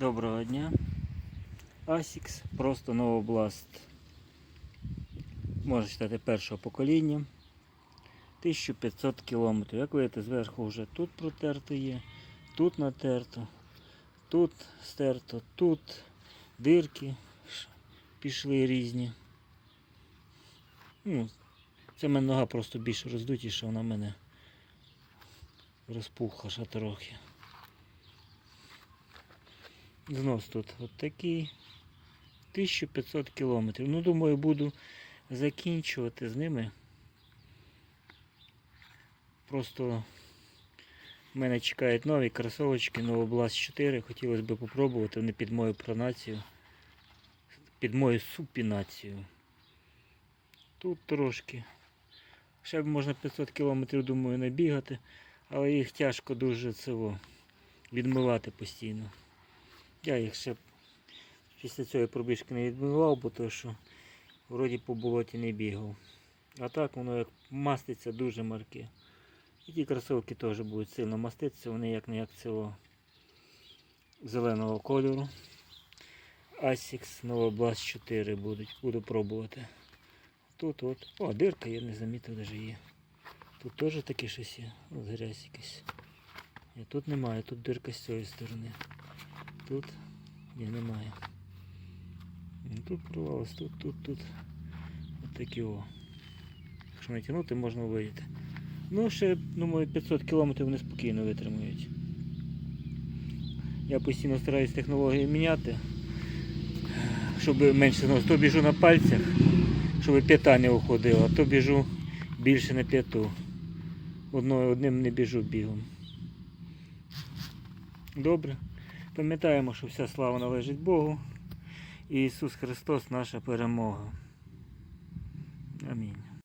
Доброго дня. Asics, просто новобласт. Можна читати першого покоління. 1500 км. Як видите, зверху вже тут протерто є, тут натерто, тут стерто, тут дирки пішли різні. Ну, це в мене нога просто більш роздутіша, вона в мене розпухла ще трохи. Знос тут от такий. 1500 кілометрів. Ну, думаю, буду закінчувати з ними. Просто мене чекають нові кросовочки, Новобласт 4. Хотілося б попробувати вони під мою пронацію. Під мою супінацію. Тут трошки. Ще б можна 500 кілометрів, думаю, набігати, але їх тяжко дуже цього відмивати постійно. Я їх ще після цієї пробіжки не відмивав, бо то що вроді по болоті не бігав. А так воно як маститься дуже марке. І ті кросовки теж будуть сильно маститися, вони як не як цього зеленого кольору. Asics Nova Blast 4 будуть. Буду пробувати. Тут от. О, дирка я не замітив навіть є. Тут теж таке щось є. От грязь якась. Ні, тут немає, тут дирка з цієї сторони. Тут ні, немає. Тут порвалось, тут, тут, тут. От такі о. Якщо натягнути, можна вийти. Ну, ще, думаю, 500 кілометрів вони спокійно витримують. Я постійно стараюсь технології міняти, щоб менше зносити. То біжу на пальцях, щоб п'ята не уходила, то біжу більше на п'яту. Одною одним не біжу бігом. Добре. Пам'ятаємо, що вся слава належить Богу. І Ісус Христос наша перемога. Амінь.